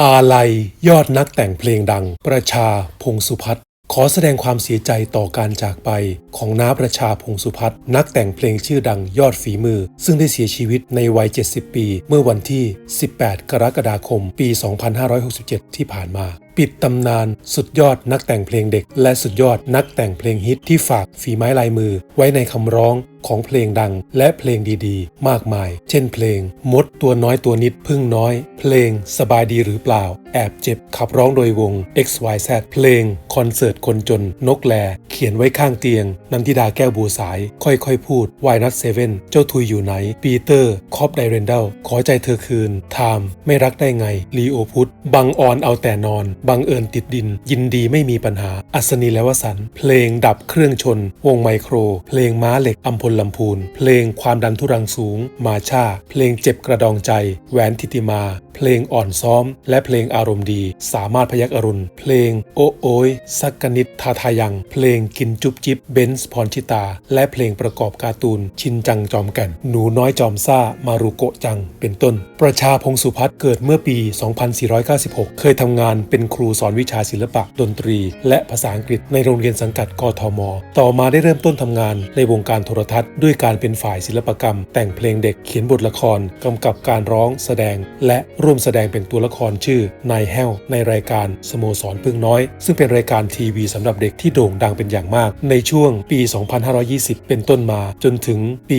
อาลัย ยอดนักแต่งเพลงดัง ประชาพงสุพัฒน์ขอแสดงความเสียใจต่อการจากไปของน้าประชาพงสุพัฒน์นักแต่งเพลงชื่อดังยอดฝีมือ ซึ่งได้เสียชีวิตในวัย 70 ปี เมื่อวันที่ 18 กรกฎาคม ปี 2567 ที่ผ่านมาปิดตำนานสุดยอดนักแต่งเพลงเด็ก และสุดยอดนักแต่งเพลงฮิตที่ฝากฝีไม้ลายมือ ไว้ในคำร้องของเพลงดังและเพลงดีๆ มากมาย เช่นเพลง มดตัวน้อยตัวนิดพึ่งน้อย เพลงสบายดีหรือเปล่า แอบเจ็บขับร้องโดยวง XYZ เพลง คอนเสิร์ตคนจน นกแล เขียนไว้ข้างเตียงนันทิดาแก้วบัวสาย ค่อยๆ พูดวายนัทเซเว่นเจ้าทุยอยู่ไหน ปีเตอร์ คอปไดเรนเดลขอใจเธอคืนไทม์ไม่รักได้ไงลีโอพุทธบังออนเอาแต่นอนบังเอิญติดดิน ยินดีไม่มีปัญหา อัศนีและวสัน เพลงดับเครื่องชน วงไมโคร เพลงม้าเหล็กอัมพลลำพูน เพลงความดันทุรังสูง มาชาเพลงเจ็บกระดองใจ แหวนทิติมาเพลงอ่อนซ้อม และเพลงอารมณ์ดี สามารถพยักอรุณ เพลงโอ้โอยสักกนิดทาทายัง เพลงกินจุบจิบเบนซ์พรชิตา และเพลงประกอบการ์ตูน ชินจังจอมแก่น หนูน้อยจอมซ่ามารุโกะจัง เป็นต้น ประชาพงสุพัฒน์เกิดเมื่อปี 2496 เคยทำงานเป็นครูสอนวิชาศิลปะดนตรี และภาษาอังกฤษในโรงเรียนสังกัดกทม ต่อมาได้เริ่มต้นทำงานในวงการโทรทัศน์ ด้วยการเป็นฝ่ายศิลปกรรม แต่งเพลงเด็กเขียนบทละครกำกับการร้องแสดง และรวมแสดงเป็นตัวละครชื่อนายแห้วในรายการสโมสรพึ่งน้อย ซึ่งเป็นรายการทีวีสำหรับเด็กที่โด่งดังเป็นอย่างมาก ในช่วงปี 2520 เป็นต้นมา จนถึงปี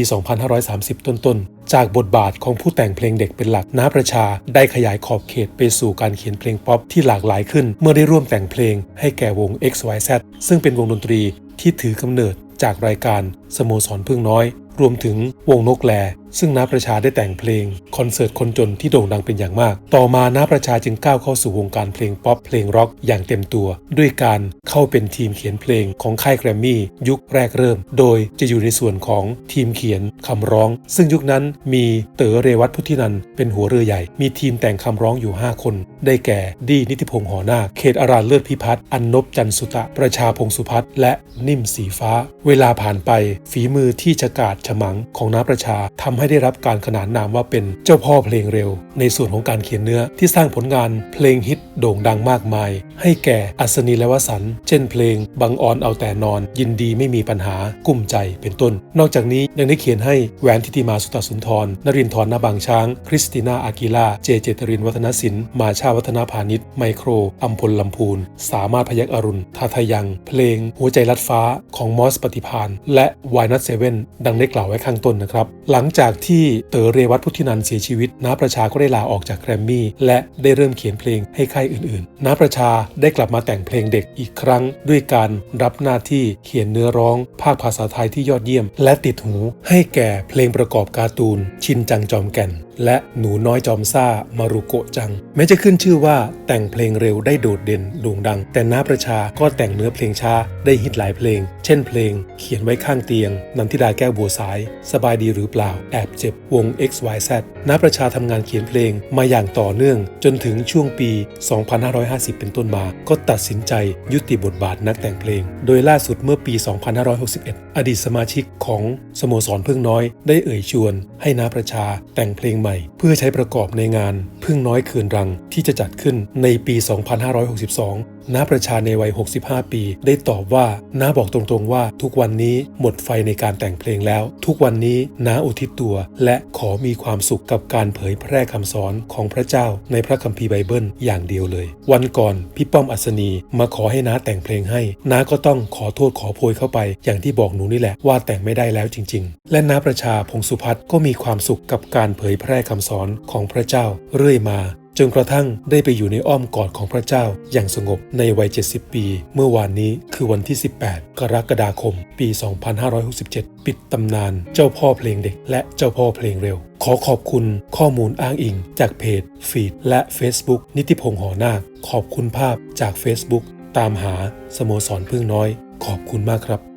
2530 ต้นๆจากบทบาทของผู้แต่งเพลงเด็กเป็นหลักน้าประชา ได้ขยายขอบเขตไปสู่การเขียนเพลงป๊อปที่หลากหลายขึ้น เมื่อได้ร่วมแต่งเพลงให้แก่วง XYZ ซึ่งเป็นวงดนตรีที่ถือกำเนิด จากรายการสโมสรพึ่งน้อย รวมถึงวงนกแล ซึ่งน้าประชาได้แต่งเพลง คอนเสิร์ตคนจนที่โด่งดังเป็นอย่างมาก ต่อมาน้าประชาจึงก้าวเข้าสู่วงการเพลงป๊อปเพลงร็อกอย่างเต็มตัว ด้วยการเข้าเป็นทีมเขียนเพลงของค่ายแกรมมี่ยุคแรกเริ่ม โดยจะอยู่ในส่วนของทีมเขียนคำร้อง ซึ่งยุคนั้นมีเต๋อเรวัตพุทธินันเป็นหัวเรือใหญ่ มีทีมแต่งคำร้องอยู่ 5 คน ได้แก่ดีนิติพงษ์หอนาเขตอารานเลิศพิพัฒน์อันนบจันสุตะประชาพงษ์สุพัฒน์และนิ่มสีฟ้าเววลาผ่านไปฝีมือที่ฉกาจฉมังของน้าประชาทำให้ได้รับการขนานนามว่าเป็นเจ้าพ่อเพลงเร็ว ในส่วนของการเขียนเนื้อที่สร้างผลงานเพลงฮิตโด่งดังมากมาย ให้แก่อัศนีและวสันเช่นเพลง บังออนเอาแต่นอน ยินดีไม่มีปัญหากุ้มใจเป็นต้น นอกจากนี้ยังได้เขียนให้แหวนทิติมาสุตสุนทรนรินทร์นาบางช้าง คริสติน่าอากิล่าเจเจตรินวัฒนศิลป์มาชาวัฒนาพาณิชย์ไมโครอัมพลลำพูนสามารถพยักอรุณทาทายัง เพลงหัวใจลัดฟ้าของมอสปฏิพาน และวายนัทเซเว่นดังได้กล่าวไว้ข้างต้นนะครับ หลังจากที่เต๋อเรวัตพุทธินันท์เสียชีวิตน้าประชาก็ได้ลาออกจากแกรมมี่และได้เริ่มเขียนเพลงให้ค่ายอื่นๆน้าประชาได้กลับมาแต่งเพลงเด็กอีกครั้ง ด้วยการรับหน้าที่เขียนเนื้อร้อง ภาคภาษาไทยที่ยอดเยี่ยม และติดหูให้แก่เพลงประกอบการ์ตูน ชินจังจอมแก่นและหนูน้อยจอมซ่ามารุโกะจัง แม้จะขึ้นชื่อว่าแต่งเพลงเร็วได้โดดเด่นโด่งดัง แต่น้าประชาก็แต่งเนื้อเพลงช้าได้ฮิตหลายเพลง เช่นเพลง เขียนไว้ข้างเตียง นันทิดาแก้วบัวสาย สบายดีหรือเปล่า แอบเจ็บวง XYZ น้าประชาทำงานเขียนเพลงมาอย่างต่อเนื่อง จนถึงช่วงปี 2550 เป็นต้นมา ก็ตัดสินใจยุติบทบาทนักแต่งเพลง โดยล่าสุดเมื่อปี 2561 อดีตสมาชิกของสโมสรพึ่งน้อย ได้เอ่ยชวน ให้น้าประชาแต่งเพลงใหม่ เพื่อใช้ประกอบในงานพึ่งน้อยเคืนรังที่จะจัดขึ้นในปี 2562น้าประชาในวัย 65 ปี ได้ตอบว่าน้าบอกตรงๆว่า ทุกวันนี้หมดไฟในการแต่งเพลงแล้ว ทุกวันนี้น้าอุทิศตัว และขอมีความสุขกับการเผยแพร่คำสอนของพระเจ้าในพระคัมภีร์ไบเบิลอย่างเดียวเลย วันก่อนพี่ป้อมอัศนีมาขอให้น้าแต่งเพลงให้ น้าก็ต้องขอโทษขอโพยเข้าไป อย่างที่บอกหนูนี่แหละว่าแต่งไม่ได้แล้วจริง ๆ และน้าประชาพงสุพัฒน์ก็มีความสุขกับการเผยแพร่คำสอนของพระเจ้าเรื่อยมา จนกระทั่งได้ไปอยู่ในอ้อมกอดของพระเจ้าอย่างสงบในวัย 70 ปี เมื่อวานนี้คือวันที่ 18 กรกฎาคม ปี 2567 ปิดตำนานเจ้าพ่อเพลงเด็ก และเจ้าพ่อเพลงเร็ว ขอขอบคุณข้อมูลอ้างอิง จากเพจ ฟีด และ Facebook นิติพงษ์หอนาค ขอบคุณภาพจาก Facebook ตามหาสโมสรพึ่งน้อย ขอบคุณมากครับ